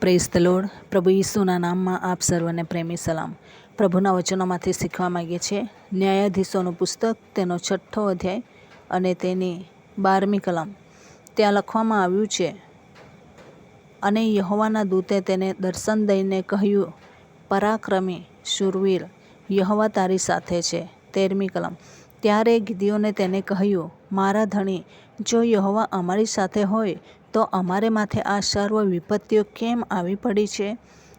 Press the પ્રભુ ઈસુના નામમાં આપ સર્વને પ્રેમી, સલામ. પ્રભુના વચનોમાંથી શીખવા માગીએ છીએ. ન્યાયાધીશોનું પુસ્તક, તેનો છઠ્ઠો અધ્યાય અને તેની બારમી કલમ. ત્યાં લખવામાં આવ્યું છે, અને યહોવાના દૂતે તેને દર્શન દઈને કહ્યું, પરાક્રમી, શુરવીર, યહોવા તારી સાથે છે. તેરમી કલમ. ત્યારે ગીદીઓને તેને કહ્યું મારા ધણી, જો યહોવા અમારી સાથે હોય, તો અમારે માથે આ સર્વ વિપત્તિઓ કેમ આવી પડી છે?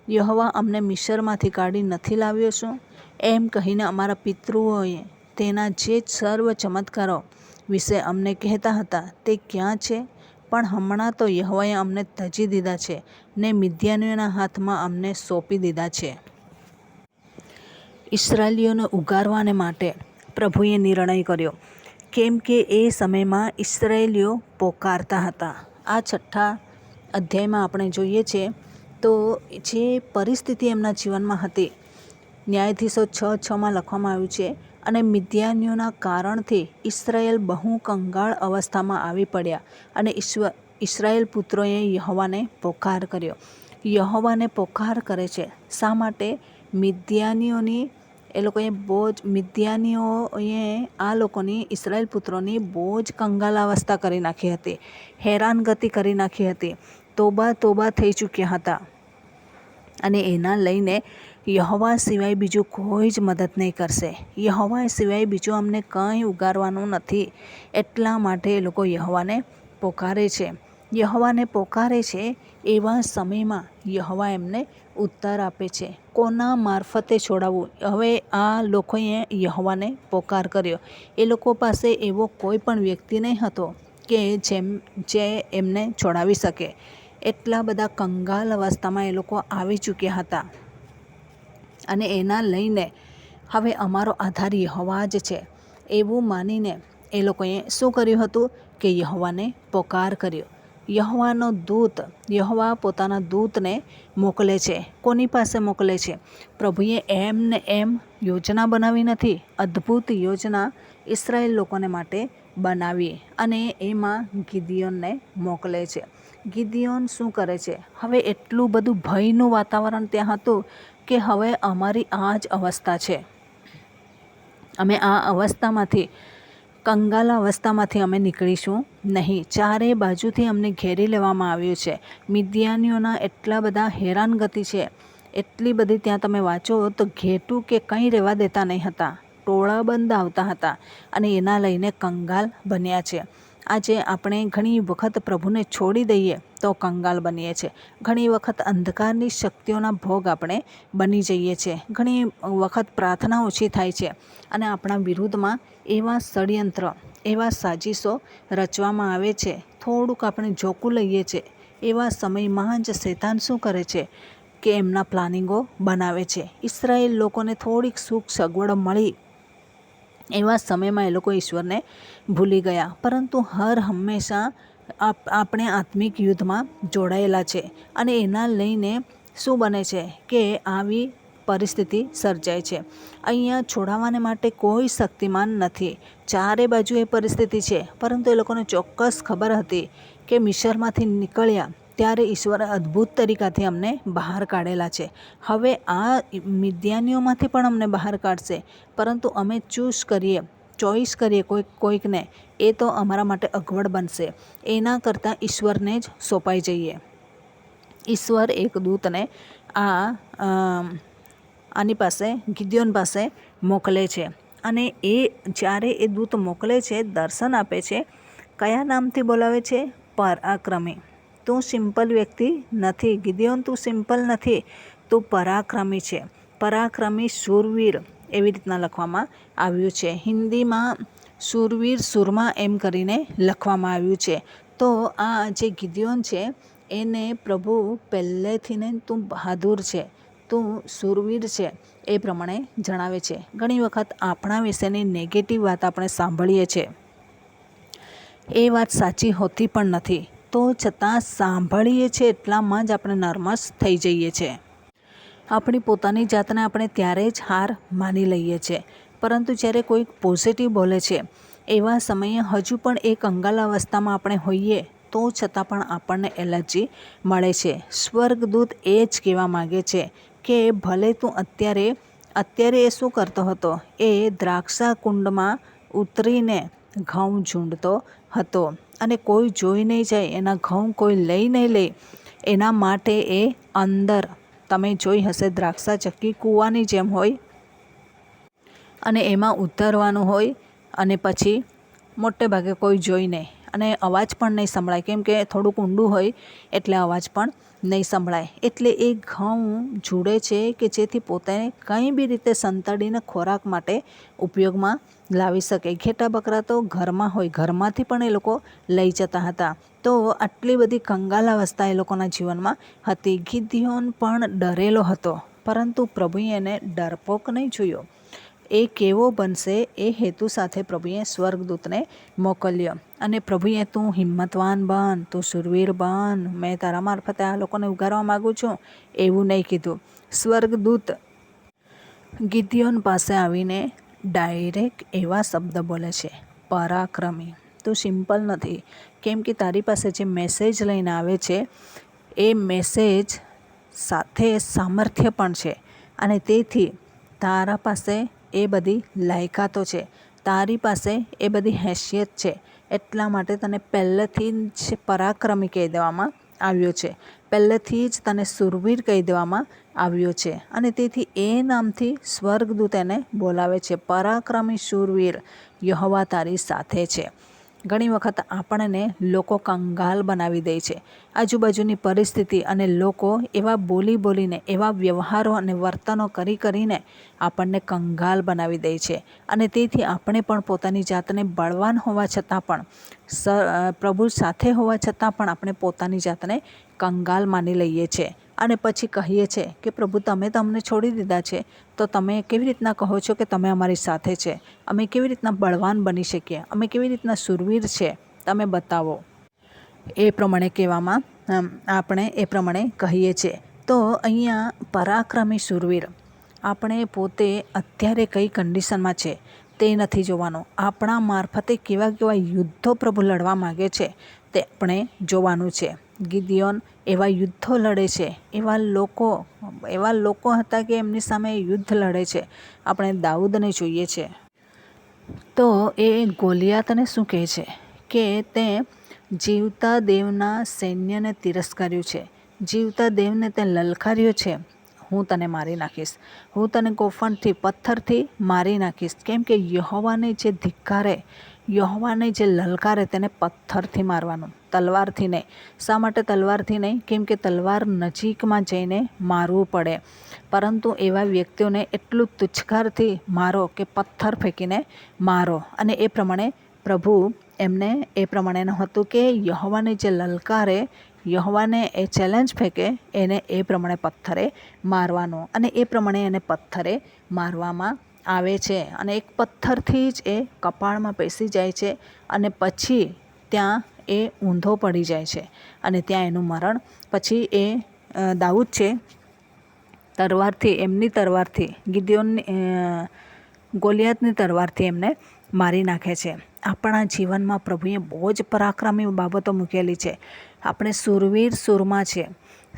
યહોવા અમને મિસરમાંથી કાઢી નથી લાવ્યો શું? એમ કહીને અમારા પિતૃઓએ તેના જે સર્વ ચમત્કારો વિશે અમને કહેતા હતા, તે ક્યાં છે? પણ હમણાં તો યહોવાએ અમને તજી દીધા છે ને મિદ્યાનીઓના હાથમાં અમને સોંપી દીધા છે. ઇસરાયલીઓને ઉગારવાને માટે પ્રભુએ નિર્ણય કર્યો. કેમ કે એ સમયમાં ઇસરાયેલીઓ પોકારતા હતા. આ છઠ્ઠા અધ્યાયમાં આપણે જોઈએ છે, તો જે પરિસ્થિતિ એમના જીવનમાં હતી, ન્યાયાધીશો છ છમાં લખવામાં આવ્યું છે, અને મિદ્યાનીઓના કારણથી ઇસરાયેલ બહુ કંગાળ અવસ્થામાં આવી પડ્યા અને ઈશ્વર ઇસરાયેલ પુત્રોએ યહોવાને પોકાર કર્યો. યહોવાને પોકાર કરે છે. શા માટે? મિદ્યાનીઓની એ લોકોએ બહુ જ મિદ્યાનીઓએ આ લોકોની ઈસરાયલ પુત્રોની બહુ જ કંગાલાવસ્થા કરી નાખી હતી. હેરાનગતિ કરી નાખી હતી. તોબા તોબા થઈ ચૂક્યા હતા. અને એના લઈને યહોવા સિવાય બીજું કોઈ જ મદદ નહીં કરશે. યહોવા સિવાય બીજું અમને કંઈ ઉગારવાનું નથી. એટલા માટે એ લોકો યહોવાને પોકારે છે. યહોવાને પોકારે છે એવા સમયમાં યહોવા એમને ઉત્તર આપે છે. કોના મારફતે છોડાવવું? હવે આ લોકોએ યહોવાને પોકાર કર્યો. એ લોકો પાસે એવો કોઈ પણ વ્યક્તિ નહીં હતો કે જેમ, જે એમને છોડાવી શકે. એટલા બધા કંગાલ અવસ્થામાં એ લોકો આવી ચૂક્યા હતા. અને એના લઈને હવે અમારો આધાર યહોવા જ છે. એવું માનીને એ લોકોએ શું કર્યું હતું? કે યહોવાને પોકાર કર્યો. યહોવાનો દૂત, યહવા પોતાના દૂતને મોકલે છે. કોની પાસે મોકલે છે? પ્રભુએ એમ ને એમ યોજના બનાવી નથી. અદ્ભુત યોજના ઇસરાયેલ લોકોને માટે બનાવી અને એમાં ગિદિયોનને મોકલે છે. ગિદિયોન શું કરે છે? હવે એટલું બધું ભયનું વાતાવરણ ત્યાં હતું કે હવે અમારી આ જ અવસ્થા છે. અમે આ અવસ્થામાંથી કંગાલ અવસ્થામાંથી અમે નીકળીશું નહીં. ચારે બાજુથી અમને ઘેરી લેવામાં આવ્યું છે. મિદ્યાનીઓના એટલા બધા હેરાનગતિ છે. એટલી બધી ત્યાં તમે વાંચો તો ઘેટું કે કંઈ રહેવા દેતા નહીં હતા. ટોળા બંધ આવતા હતા અને એના લઈને કંગાલ બન્યા છે. આજે આપણે ઘણી વખત પ્રભુને છોડી દઈએ તો કંગાલ બનીએ છીએ. ઘણી વખત અંધકારની શક્તિઓના ભોગ આપણે બની જઈએ છીએ. ઘણી વખત પ્રાર્થના ઓછી થાય છે અને આપણા વિરુદ્ધમાં એવા ષડયંત્ર, એવા સાજીશો રચવામાં આવે છે. થોડુંક આપણે જોકું લઈએ છીએ. એવા સમયમાં જ શેતાન શું કરે છે? કે એમના પ્લાનિંગો બનાવે છે. ઇસરાયેલ લોકોને થોડીક સુખ સગવડ મળી. એવા સમયમાં એ લોકો ઈશ્વરને ભૂલી ગયા. પરંતુ હર હંમેશા આપણે આત્મિક યુદ્ધમાં જોડાયેલા છે અને એના લઈને શું બને છે કે આવી પરિસ્થિતિ સર્જાય છે. અહીંયા છોડાવવાને માટે કોઈ શક્તિમાન નથી. ચારે બાજુ એ પરિસ્થિતિ છે. પરંતુ એ લોકોને ચોક્કસ ખબર હતી કે મિશરમાંથી નીકળ્યા ત્યારે ઈશ્વરે અદ્ભુત તરીકાથી અમને બહાર કાઢેલા છે. હવે આ મિદ્યાનીઓમાંથી પણ અમને બહાર કાઢશે. પરંતુ અમે ચૂઝ કરીએ ચોઈસ કરીએ કોઈક કોઈકને, એ તો અમારા માટે અગવડ બનશે. એના કરતાં ઈશ્વરને જ સોંપાઈ જઈએ. ઈશ્વર એક દૂતને આ આની પાસે, ગિદ્યોન પાસે મોકલે છે. અને એ જ્યારે એ દૂત મોકલે છે, દર્શન આપે છે, કયા નામથી બોલાવે છે? પરાક્રમી તું સિમ્પલ વ્યક્તિ નથી ગિદ્યોન તું સિમ્પલ નથી, તું પરાક્રમી છે. પરાક્રમી શૂરવીર એવી રીતના લખવામાં આવ્યું છે. હિન્દીમાં શૂરવીર સુરમા એમ કરીને લખવામાં આવ્યું છે. તો આ જે ગિદ્યોન છે, એને પ્રભુ પહેલેથી ને તું બહાદુર છે, તું સુરવીર છે એ પ્રમાણે જણાવે છે. ઘણી વખત આપણા વિશેની નેગેટિવ વાત આપણે સાંભળીએ છીએ. એ વાત સાચી હોતી પણ નથી. તો છતાં સાંભળીએ છીએ એટલામાં જ આપણે નર્વસ થઈ જઈએ છીએ આપણી પોતાની જાતને આપણે ત્યારે જ હાર માની લઈએ છીએ પરંતુ જ્યારે કોઈક પોઝિટિવ બોલે છે, એવા સમયે હજુ પણ એ કંગાલ અવસ્થામાં આપણે હોઈએ, તો છતાં પણ આપણને એલર્જી મળે છે. સ્વર્ગદૂત એ જ કહેવા માગે છે કે, ભલે તું અત્યારે અત્યારે એ શું કરતો હતો? એ દ્રાક્ષા કુંડમાં ઉતરીને ઘઉં ઝૂંડતો હતો. અને કોઈ જોઈ નહીં જાય, એના ઘઉં કોઈ લઈ નહીં લે, એના માટે એ અંદર. તમે જોઈ હશે દ્રાક્ષા ચક્કી કૂવાની જેમ હોય અને એમાં ઉતરવાનું હોય અને પછી મોટે ભાગે કોઈ જોઈ નહીં. અને અવાજ પણ નહીં સંભળાય. કેમ કે થોડુંક ઊંડું હોય એટલે અવાજ પણ નહીં સંભળાય. એટલે એ ઘઉં જુડે છે કે જેથી પોતાને કંઈ બી રીતે સંતાડીને ખોરાક માટે ઉપયોગમાં લાવી શકે. ઘેટા બકરા તો ઘરમાં હોય, ઘરમાંથી પણ એ લોકો લઈ જતા હતા. તો આટલી બધી કંગાલ અવસ્થા એ લોકોના જીવનમાં હતી. ગિદ્ધિઓન પણ ડરેલો હતો. પરંતુ પ્રભુએ એને ડરપોક નહીં જોયો. એ કેવો બનશે એ હેતુ સાથે પ્રભુએ સ્વર્ગદૂતને મોકલ્યો. અને પ્રભુએ તું હિંમતવાન બન, તું સુરવીર બન. મેં તારા મારફતે આ લોકોને ઉગારવા માગું છું. એવું નહીં કીધું. સ્વર્ગદૂત ગિદ્યોન પાસે આવીને ડાયરેક્ટ એવા શબ્દ બોલે છે. પરાક્રમી. તું સિમ્પલ નથી. કેમ કે તારી પાસે જે મેસેજ લઈને આવે છે, એ મેસેજ સાથે સામર્થ્ય પણ છે. અને તેથી તારા પાસે એ બધી લાયકાતો છે. તારી પાસે એ બધી હેસિયત છે. એટલા માટે તને પહેલેથી જ પરાક્રમી કહી દેવામાં આવ્યો છે. પહેલેથી જ તને સુરવીર કહી દેવામાં આવ્યો છે. અને તેથી એ નામથી સ્વર્ગદૂત એને બોલાવે છે. પરાક્રમી શૂરવીર યહોવા તારી સાથે છે. ઘણી વખત આપણને લોકો કંગાલ બનાવી દે છે. આજુબાજુની પરિસ્થિતિ અને લોકો એવા બોલી બોલીને, એવા વ્યવહારો અને વર્તનો કરી કરીને આપણને કંગાલ બનાવી દે છે. અને તેથી આપણે પણ પોતાની જાતને બળવાન હોવા છતાં પણ, સ, પ્રભુ સાથે હોવા છતાં પણ આપણે પોતાની જાતને કંગાલ માની લઈએ છીએ અને પછી કહીએ છીએ કે, પ્રભુ, તમે તમને છોડી દીધા છે. તો તમે કેવી રીતના કહો છો કે તમે અમારી સાથે છે? અમે કેવી રીતના બળવાન બની શકીએ? અમે કેવી રીતના સુરવીર છે? તમે બતાવો. એ પ્રમાણે કહેવામાં આપણે એ પ્રમાણે કહીએ છીએ તો અહીંયા પરાક્રમી સુરવીર. આપણે પોતે અત્યારે કઈ કન્ડિશનમાં છે તે નથી જોવાનું. આપણા મારફતે કેવા કેવા યુદ્ધો પ્રભુ લડવા માગે છે તે આપણે જોવાનું છે. ગિદિયોન એવા યુદ્ધો લડે છે. એવા લોકો એવા લોકો હતા કે એમની સામે યુદ્ધ લડે છે. આપણે દાઉદને જોઈએ છે. તો એ ગોલિયાતને શું કહે છે? કે તે જીવતા દેવના સૈન્યને તિરસ્કાર્યું છે. જીવતા દેવને તે લલકાર્યો છે. હું તને મારી નાખીશ. હું તને કોફણથી પથ્થરથી મારી નાખીશ. કેમ કે યહોવાને જે ધિક્કારે, યહોવાને જે લલકારે તેને પથ્થરથી મારવાનું. તલવારથી નહીં. શા માટે તલવારથી નહીં? કેમ કે તલવાર નજીકમાં જઈને મારવું પડે. પરંતુ એવા વ્યક્તિઓને એટલું તુચ્છકારથી મારો કે પથ્થર ફેંકીને મારો. અને એ પ્રમાણે પ્રભુ એમને એ પ્રમાણેનું હતું કે યહોવાને જે લલકારે, યહોવાને એ ચેલેન્જ ફેંકે, એને એ પ્રમાણે પથ્થરે મારવાનો. અને એ પ્રમાણે એને પથ્થરે મારવામાં આવે છે. અને એક પથ્થરથી જ એ કપાળમાં પેસી જાય છે. અને પછી ત્યાં એ ઊંધો પડી જાય છે અને ત્યાં એનું મરણ. પછી એ દાઉદ છે, તરવારથી, એમની તરવારથી ગિદ્યોનની ગોલિયાતની તરવારથી એમને મારી નાખે છે. આપણા જીવનમાં પ્રભુએ બહુ જ પરાક્રમી બાબતો મૂકેલી છે. આપણે સુરવીર, સુરમાં છે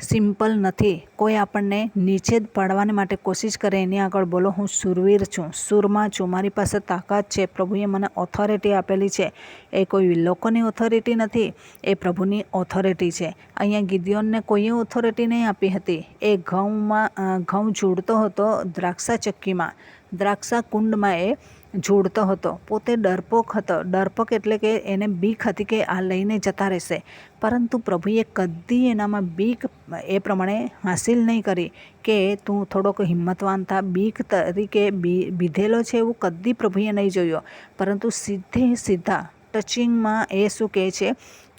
સિમ્પલ નથી. કોઈ આપણને નીચે જ પાડવાને માટે કોશિશ કરે એની આગળ બોલો, હું સુરવીર છું. સુરમાં છું. મારી પાસે તાકાત છે. પ્રભુએ મને ઓથોરિટી આપેલી છે. એ કોઈ લોકોની ઓથોરિટી નથી. એ પ્રભુની ઓથોરિટી છે. અહીંયા ગિદ્યોનને કોઈએ ઓથોરિટી નહીં આપી હતી. એ ઘઉંમાં ઘઉં જોડતો હતો દ્રાક્ષા ચક્કીમાં દ્રાક્ષા કુંડમાં એ જોડતો હતો. પોતે ડરપોક હતો. ડરપોક એટલે કે એને બીક હતી કે આ લઈને જતા રહેશે. પરંતુ પ્રભુએ કદી એનામાં બીક એ પ્રમાણે હાસિલ નહીં કરી કે તું થોડોક હિંમતવાન થા બીક તરીકે બીધેલો છે એવું કદી પ્રભુએ નહીં જોયો. પરંતુ સીધે સીધા ટચિંગમાં એ શું કહે છે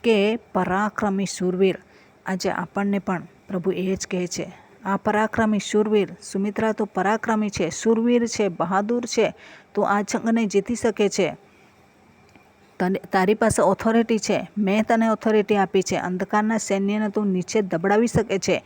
કે, પરાક્રમી શૂરવીર. આજે આપણને પણ પ્રભુ એ જ કહે છે. આ પરાક્રમી શૂરવીર સુમિત્રા તો પરાક્રમી છે, શૂરવીર છે, બહાદુર છે, તો આ જંગને જીતી શકે છે. તને, તારી પાસે ઓથોરિટી છે, મેં તને ઓથોરિટી આપી છે, અંધકારના સૈન્યને તું નીચે દબડાવી શકે છે.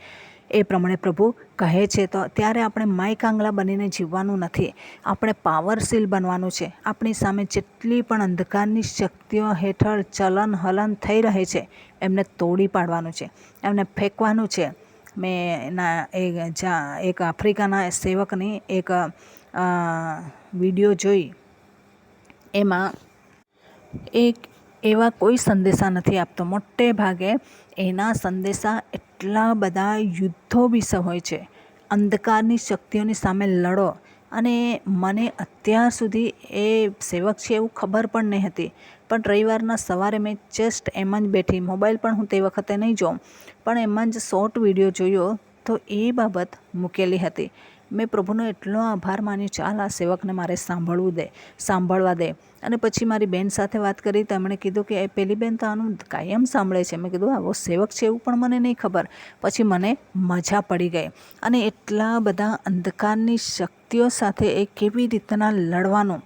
એ પ્રમાણે પ્રભુ કહે છે, તો ત્યારે આપણે માય કાંગલા બનીને જીવવાનું નથી. આપણે પાવરશીલ બનવાનું છે. આપણી સામે જેટલી પણ અંધકારની શક્તિઓ હેઠળ ચલન હલન થઈ રહે છે, એમને તોડી પાડવાનું છે, એમને ફેંકવાનું છે. મેં એના એક જ્યાં એક આફ્રિકાના સેવકની એક વીડિયો જોઈ. એમાં એક એવા કોઈ સંદેશા નથી આપતો. મોટે ભાગે એના સંદેશા એટલા બધા યુદ્ધો વિશે હોય છે. અંધકારની શક્તિઓની સામે લડો. અને મને અત્યાર સુધી એ સેવક છે એવું ખબર પણ નહીં હતી. પણ રવિવારના સવારે મેં જસ્ટ એમ જ બેઠી. મોબાઈલ પણ હું તે વખતે નહીં જોઉં. પણ એમાં જ શોર્ટ વીડિયો જોયો તો એ બાબત મૂકેલી હતી. મેં પ્રભુનો એટલો આભાર માન્યો ચાલ આ સેવકને મારે સાંભળવું દે, સાંભળવા દે. અને પછી મારી બેન સાથે વાત કરી તો એમણે કીધું કે, એ પેલી બેન તો આનું કાયમ સાંભળે છે. મેં કીધું, આવો સેવક છે એવું પણ મને નહીં ખબર. પછી મને મજા પડી ગઈ. અને એટલા બધા અંધકારની શક્તિઓ સાથે એ કેવી રીતના લડવાનું,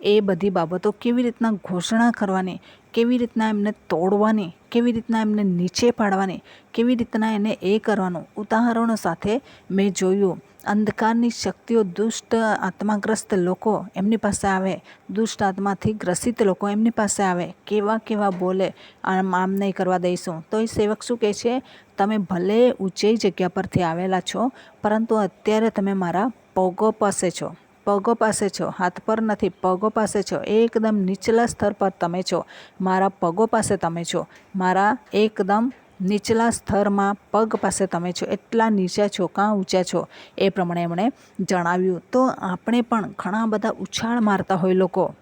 એ બધી બાબતો કેવી રીતના ઘોષણા કરવાની, કેવી રીતના એમને તોડવાની, કેવી રીતના એમને નીચે પાડવાની, કેવી રીતના એને એ કરવાનું, ઉદાહરણો સાથે મેં જોયું. અંધકારની શક્તિઓ દુષ્ટ આત્માગ્રસ્ત લોકો એમની પાસે આવે. દુષ્ટ આત્માથી ગ્રસિત લોકો એમની પાસે આવે. કેવા કેવા બોલે, આમ આમ નહીં કરવા દઈશું. તો એ સેવક શું કહે છે? તમે ભલે ઊંચી જગ્યા પરથી આવેલા છો, પરંતુ અત્યારે તમે મારા પગો પાસે છો. પગો પાસે છો. હાથ પર નથી. પગો પાસે છો. એકદમ નીચલા સ્તર પર તમે છો. મારા પગો પાસે તમે છો. મારા એકદમ નીચલા સ્તરમાં પગ પાસે તમે છો, એટલા નીચા છો, કાં ઊંચા છો, એ પ્રમાણે એમણે જણાવ્યું. તો આપણે પણ ઘણા બધા ઉછાળ મારતા હોય લોકો.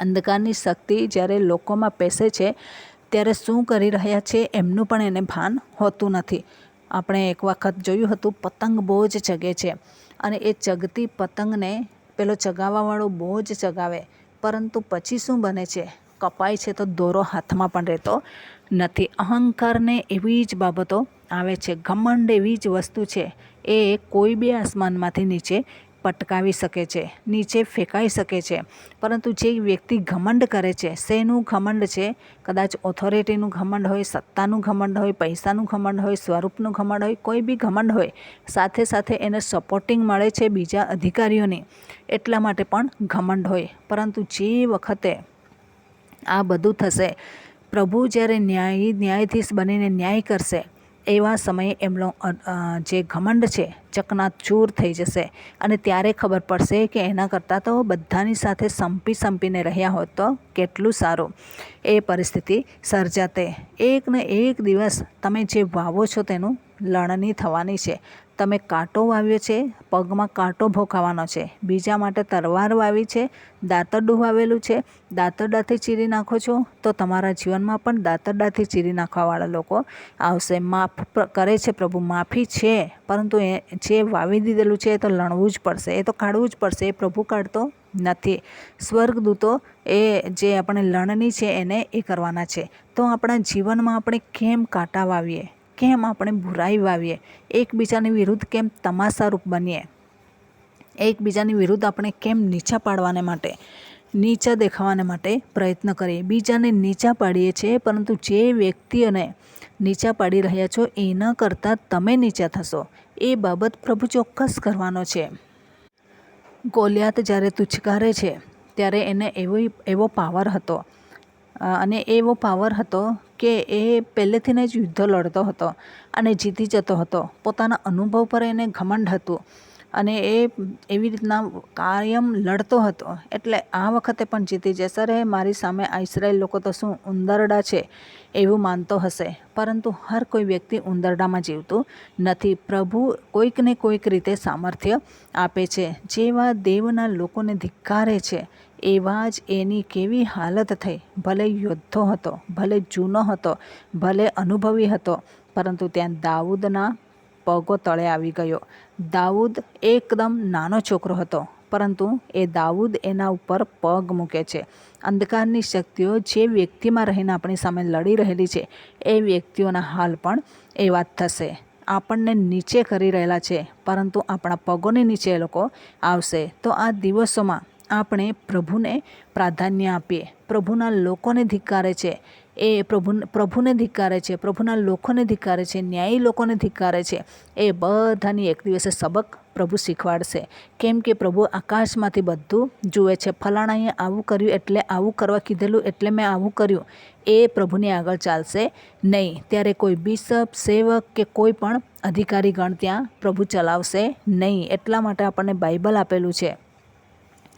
અંધકારની શક્તિ જ્યારે લોકોમાં પેસે છે, ત્યારે શું કરી રહ્યા છે એમનું પણ એને ભાન હોતું નથી. આપણે એક વખત જોયું હતું, પતંગ બહુ જ ચગે છે અને એ ચગતી પતંગને પેલો ચગાવવાવાળો બહુ જ ચગાવે. પરંતુ પછી શું બને છે? કપાય છે તો દોરો હાથમાં પણ રહેતો નથી. અહંકારને એવી જ બાબતો આવે છે. ઘમંડ એવી જ વસ્તુ છે. એ કોઈ બી આસમાનમાંથી નીચે પટકાવી શકે છે, નીચે ફેંકાઈ શકે છે. પરંતુ જે વ્યક્તિ ઘમંડ કરે છે, શેનું ઘમંડ છે? કદાચ ઓથોરિટીનું ઘમંડ હોય, સત્તાનું ઘમંડ હોય, પૈસાનું ઘમંડ હોય, સ્વરૂપનું ઘમંડ હોય, કોઈ બી ઘમંડ હોય, સાથે સાથે એને સપોર્ટિંગ મળે છે બીજા અધિકારીઓની, એટલા માટે પણ ઘમંડ હોય. પરંતુ જે વખતે આ બધું થશે પ્રભુ જ્યારે ન્યાય, ન્યાયાધીશ બનીને ન્યાય કરશે, એવા સમયે એમનો જે ઘમંડ છે ચકનાચૂર થઈ જશે. અને ત્યારે ખબર પડશે કે એના કરતાં તો બધાની સાથે સંપી સંપીને રહ્યા હોત તો કેટલું સારું. એ પરિસ્થિતિ સર્જાતે. એક ને એક દિવસ તમે જે વાવો છો તેનું લણણી થવાની છે. તમે કાંટો વાવ્યો છે, પગમાં કાંટો ભોખાવાનો છે, બીજા માટે તલવાર વાવી છે, દાંતરડું વાવેલું છે, દાંતરડાથી ચીરી નાખો છો, તો તમારા જીવનમાં પણ દાંતરડાથી ચીરી નાખવાવાળા લોકો આવશે. માફ કરે છે પ્રભુ, માફી છે, પરંતુ એ, જે વાવી દીધેલું છે એ તો લણવું જ પડશે, એ તો કાઢવું જ પડશે, એ પ્રભુ કાઢતો નથી. સ્વર્ગદૂતો એ જે આપણે લણની છે એને એ કરવાના છે. તો આપણા જીવનમાં આપણે કેમ કાંટા વાવીએ? કેમ આપણે બુરાઈ વાવીએ? એકબીજાની વિરુદ્ધ કેમ તમાશારૂપ બનીએ? એકબીજાની વિરુદ્ધ આપણે કેમ નીચા પાડવાને માટે, નીચા દેખાવાને માટે પ્રયત્ન કરીએ? બીજાને નીચા પાડીએ છીએ, પરંતુ જે વ્યક્તિઓને નીચા પાડી રહ્યા છો, એના કરતાં તમે નીચા થશો. એ બાબત પ્રભુ ચોક્કસ કરવાનો છે. ગોલિયાત જ્યારે તુચકારે છે, ત્યારે એને એવો એવો પાવર હતો. અને એવો પાવર હતો કે એ પહેલેથી જ યુદ્ધ લડતો હતો અને જીતી જતો હતો. પોતાના અનુભવ પર એને ઘમંડ હતું અને એ એવી રીતના કાયમ લડતો હતો. એટલે આ વખતે પણ જીતી જશે. અરે, મારી સામે આ ઇસરાયેલ લોકો તો શું ઉંદરડા છે એવું માનતો હશે. પરંતુ હર કોઈ વ્યક્તિ ઉંદરડામાં જીવતું નથી. પ્રભુ કોઈક ને કોઈક રીતે સામર્થ્ય આપે છે. જેવા દેવના લોકોને ધિક્કારે છે. એવા જ એની કેવી હાલત થઈ? ભલે યોદ્ધો હતો, ભલે જૂનો હતો, ભલે અનુભવી હતો, પરંતુ ત્યાં દાઉદના પગો તળે આવી ગયો. દાઉદ એકદમ નાનો છોકરો હતો, પરંતુ એ દાઉદ એના ઉપર પગ મૂકે છે. અંધકારની શક્તિઓ જે વ્યક્તિમાં રહીને આપણી સામે લડી રહેલી છે, એ વ્યક્તિઓના હાલ પણ એવા જ થશે. આપણને નીચે કરી રહેલા છે, પરંતુ આપણા પગોની નીચે એ લોકો આવશે. તો આ દિવસોમાં આપણે પ્રભુને પ્રાધાન્ય આપીએ. પ્રભુના લોકોને ધિક્કારે છે. એ પ્રભુ પ્રભુને ધિક્કારે છે. પ્રભુના લોકોને ધિક્કારે છે. ન્યાયી લોકોને ધિક્કારે છે. એ બધાની એક દિવસે સબક પ્રભુ શીખવાડશે. કેમ કે પ્રભુ આકાશમાંથી બધું જુએ છે. ફલાણાએ આવું કર્યું એટલે આવું કરવા કીધેલું એટલે મેં આવું કર્યું. એ પ્રભુની આગળ ચાલશે નહીં. ત્યારે કોઈ બિશપ, સેવક કે કોઈ પણ અધિકારીગણ ત્યાં પ્રભુ ચલાવશે નહીં. એટલા માટે આપણને બાઇબલ આપેલું છે.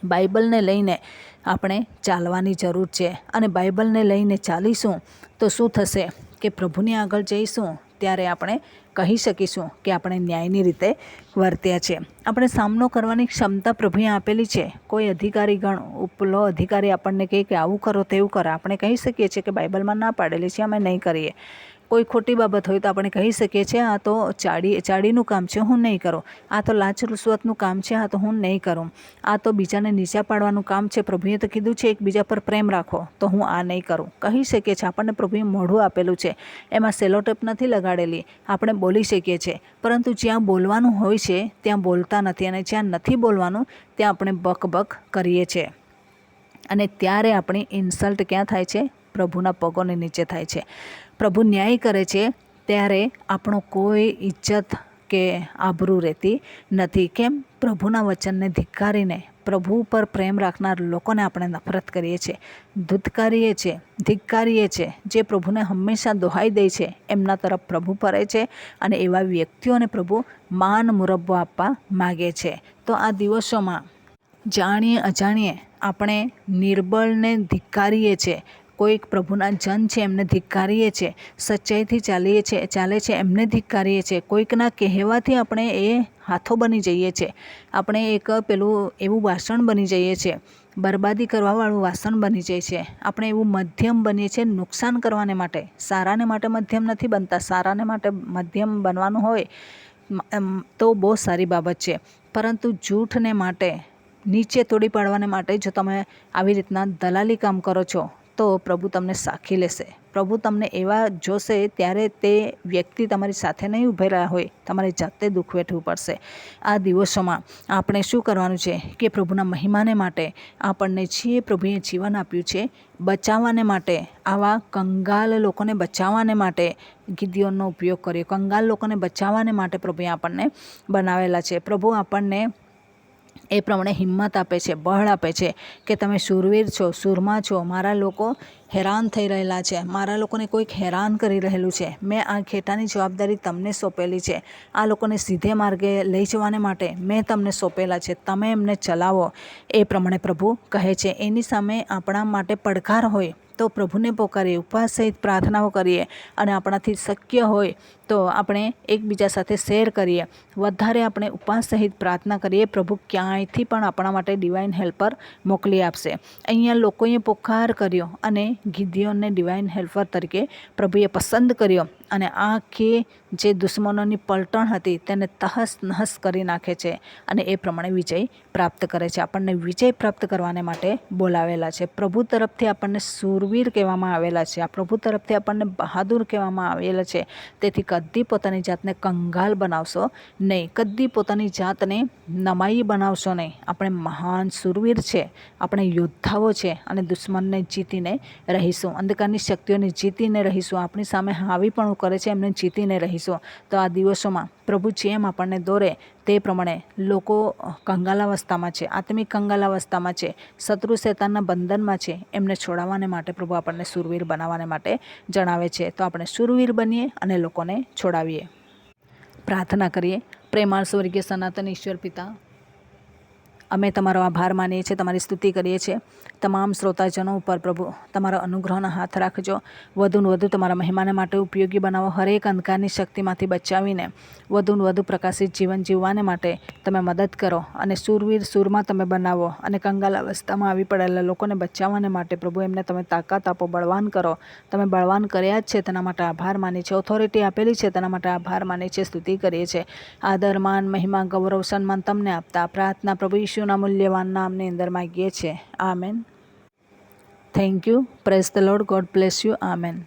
બાઇબલને લઈને આપણે ચાલવાની જરૂર છે અને બાઇબલને લઈને ચાલીશું તો શું થશે કે પ્રભુની આગળ જઈશું ત્યારે આપણે કહી શકીશું કે આપણે ન્યાયની રીતે વર્ત્યા છે. આપણે સામનો કરવાની ક્ષમતા પ્રભુએ આપેલી છે. કોઈ અધિકારી ગણ, ઉપલો અધિકારી આપણને કહે કે આવું કરો, તેવું કરો. આપણે કહી શકીએ છીએ કે બાઇબલમાં ના પાડેલી છે, અમે નહીં કરીએ. કોઈ ખોટી બાબત હોય તો આપણે કહી શકીએ છીએ, આ તો ચાડી, ચાડીનું કામ છે, હું નહીં કરું. આ તો લાંચ રૂશ્વતનું કામ છે, આ તો હું નહીં કરું. આ તો બીજાને નીચા પાડવાનું કામ છે. પ્રભુએ તો કીધું છે, એકબીજા પર પ્રેમ રાખો, તો હું આ નહીં કરું. કહી શકીએ છીએ, આપણને પ્રભુએ મોઢું આપેલું છે. એમાં સેલોટેપ નથી લગાડેલી, આપણે બોલી શકીએ છીએ. પરંતુ જ્યાં બોલવાનું હોય છે, ત્યાં બોલતા નથી અને જ્યાં નથી બોલવાનું, ત્યાં આપણે બક બક કરીએ છીએ. અને ત્યારે આપણી ઇન્સલ્ટ ક્યાં થાય છે? પ્રભુના પગોની નીચે થાય છે. પ્રભુ ન્યાય કરે છે ત્યારે આપણો કોઈ ઇજ્જત કે આબરૂ રહેતી નથી. કેમ? પ્રભુના વચનને ધિક્કારીને પ્રભુ પર પ્રેમ રાખનાર લોકોને આપણે નફરત કરીએ છીએ. ધૂતકારીએ છીએ ધિક્કારીએ છીએ જે પ્રભુને હંમેશા દોહાઈ દે છે, એમના તરફ પ્રભુ ફરે છે અને એવા વ્યક્તિઓને પ્રભુ માન મુરબ્બો આપવા માગે છે. તો આ દિવસોમાં જાણીએ અજાણીએ આપણે નિર્બળને ધિક્કારીએ છીએ. કોઈક પ્રભુના જન છે, એમને ધિક્કારીએ છીએ સચ્ચાઈથી ચાલીએ છીએ ચાલે છે, એમને ધિક્કારીએ છીએ કોઈકના કહેવાથી આપણે એ હાથો બની જઈએ છીએ આપણે એક પેલું એવું વાસણ બની જઈએ છીએ બરબાદી કરવાવાળું વાસણ બની જાય છે. આપણે એવું મધ્યમ બનીએ છીએ નુકસાન કરવાને માટે. સારાને માટે મધ્યમ નથી બનતા. સારાને માટે મધ્યમ બનવાનું હોય તો બહુ સારી બાબત છે. પરંતુ જૂઠને માટે, નીચે તોડી પાડવાને માટે જો તમે આવી રીતના દલાલી કામ કરો છો તો પ્રભુ તમને સાખી લેશે. પ્રભુ તમને એવા જોશે ત્યારે તે વ્યક્તિ તમારી સાથે નહીં રહ્યા હોય, તમારે જાતે દુઃખ વેઠવું પડશે. આ દિવસોમાં આપણે શું કરવાનું છે કે પ્રભુના મહિમાને માટે આપણને જે પ્રભુએ જીવન આપ્યું છે. બચાવવાને માટે, આવા કંગાલ લોકોને બચાવવાને માટે ગીદીઓનો ઉપયોગ કર્યો. કંગાલ લોકોને બચાવવાને માટે પ્રભુએ આપણને બનાવેલા છે. પ્રભુ આપણને એ પ્રમાણે હિંમત આપે છે, બળ આપે છે કે તમે શૂરવીર છો સૂરમાં છો. મારા લોકો હેરાન થઈ રહેલા છે. મારા લોકોને કોઈક હેરાન કરી રહેલું છે. મેં આ ખેટાની જવાબદારી તમને સોંપેલી છે. આ લોકોને સીધે માર્ગે લઈ જવાને માટે મેં તમને સોંપેલા છે. તમે એમને ચલાવો. એ પ્રમાણે પ્રભુ કહે છે. એની સામે આપણા માટે પડકાર હોય તો પ્રભુને પોકારીએ. ઉપવાસ સહિત પ્રાર્થનાઓ કરીએ અને આપણાથી શક્ય હોય તો આપણે એકબીજા સાથે શેર કરીએ. વધારે આપણે ઉપવાસ સહિત પ્રાર્થના કરીએ. પ્રભુ ક્યાંયથી પણ આપણા માટે ડિવાઇન હેલ્પર મોકલી આપશે. અહીંયા લોકોએ પોકાર કર્યો અને ગીધીઓને ડિવાઇન હેલ્પર તરીકે પ્રભુએ પસંદ કર્યો અને આખી જે દુશ્મનોની પલટણ હતી તેને તહસ નહસ કરી નાખે છે અને એ પ્રમાણે વિજય પ્રાપ્ત કરે છે. આપણને વિજય પ્રાપ્ત કરવાને માટે બોલાવેલા છે. પ્રભુ તરફથી આપણને સુરવીર કહેવામાં આવેલા છે. આ પ્રભુ તરફથી આપણને બહાદુર કહેવામાં આવેલા છે. તેથી કદી પોતાની જાતને કંગાલ બનાવશો નહીં, કદી પોતાની જાતને નમાઈ બનાવશો નહીં. આપણે મહાન સુરવીર છે, આપણે યોદ્ધાઓ છે અને દુશ્મનને જીતીને રહીશું, અંધકારની શક્તિઓને જીતીને રહીશું. આપણી સામે હાવી પણ કરે છે, એમને જીતીને રહીશું. તો આ દિવસોમાં પ્રભુ જેમ આપણને દોરે તે પ્રમાણે લોકો કંગાલાવસ્થામાં છે, આત્મિક કંગાલાવસ્થામાં છે, શત્રુ શેતાનના બંધનમાં છે, એમને છોડાવવાને માટે પ્રભુ આપણને સુરવીર બનાવવાને માટે જણાવે છે. તો આપણે સુરવીર બનીએ અને લોકોને છોડાવીએ. પ્રાર્થના કરીએ. પ્રેમાળ સ્વર્ગીય સનાતન ઈશ્વર પિતા અમે તમારો આભાર માનીએ છીએ, તમારી સ્તુતિ કરીએ છીએ. તમામ શ્રોતાજનો ઉપર પ્રભુ, તમારો અનુગ્રહનો હાથ રાખજો. વધુને વધુ તમારા મહેમાન માટે ઉપયોગી બનાવો, હરેક અંધકારની શક્તિમાંથી બચાવીને વધુને વધુ પ્રકાશિત જીવન જીવવાને માટે તમે મદદ કરો અને સુરવીર સૂરમાં તમે બનાવો અને કંગાલ અવસ્થામાં આવી પડેલા લોકોને બચાવવાને માટે પ્રભુ એમને તમે તાકાત આપો, બળવાન કરો. તમે બળવાન કર્યા જ છે, તેના માટે આભાર માની છે ઓથોરિટી આપેલી છે, તેના માટે આભાર માની છે સ્તુતિ કરીએ છીએ. આદર માન મહિમા, ગૌરવ, સન્માન તમને આપતા, પ્રાર્થના પ્રભુ ઈશુના મૂલ્યવાન નામની અંદર માગીએ છીએ amen. Thank you praise the Lord God bless you amen.